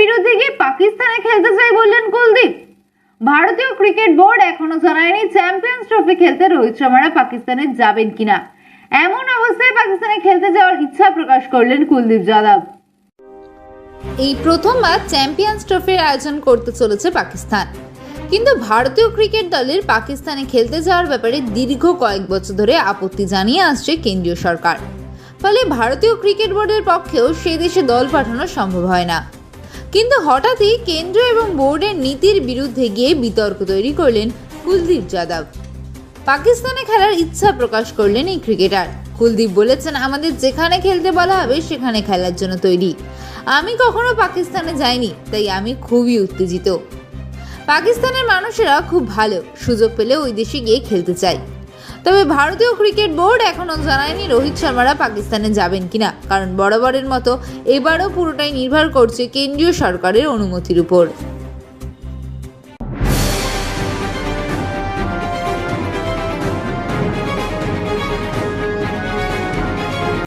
বিরুদ্ধে গিয়ে পাকিস্তানে খেলতে চাই বললেন কুলদীপ। ভারতীয় ক্রিকেট বোর্ড এখনও জানায়নি চ্যাম্পিয়ন্স ট্রফি খেলতে রোহিত শর্মারা পাকিস্তানে যাবেন কিনা। এমন অবস্থায় পাকিস্তানে খেলতে যাওয়ার ইচ্ছা প্রকাশ করলেন কুলদীপ যাদব। এই প্রথমবার চ্যাম্পিয়ন্স ট্রফির আয়োজন করতে চলেছে পাকিস্তান। কিন্তু ভারতীয় ক্রিকেট দলের পাকিস্তানে খেলতে যাওয়ার ব্যাপারে দীর্ঘ কয়েক বছর ধরে আপত্তি জানিয়ে আসছে কেন্দ্রীয় সরকার। ফলে ভারতীয় ক্রিকেট বোর্ডের পক্ষেও সে দেশে দল পাঠানো সম্ভব হয় না। কিন্তু হঠাৎই কেন্দ্র এবং বোর্ডের নীতির বিরুদ্ধে গিয়ে বিতর্ক তৈরি করলেন কুলদীপ যাদব। পাকিস্তানে খেলার ইচ্ছা প্রকাশ করলেন এই ক্রিকেটার। কুলদীপ বলেছেন, আমাদের যেখানে খেলতে বলা হবে, সেখানে খেলার জন্য তৈরি। আমি কখনো পাকিস্তানে যাইনি, তাই আমি খুবই উত্তেজিত। পাকিস্তানের মানুষেরা খুব ভালো সুযোগ পেলে ওই দেশে গিয়ে খেলতে চাই তবে ভারতীয় ক্রিকেট বোর্ড এখনও জানায়নি রোহিত শর্মারা পাকিস্তানে যাবেন কিনা। কারণ বরাবরের মতো এবারও পুরোটাই নির্ভর করছে কেন্দ্রীয় সরকারের অনুমতির উপর।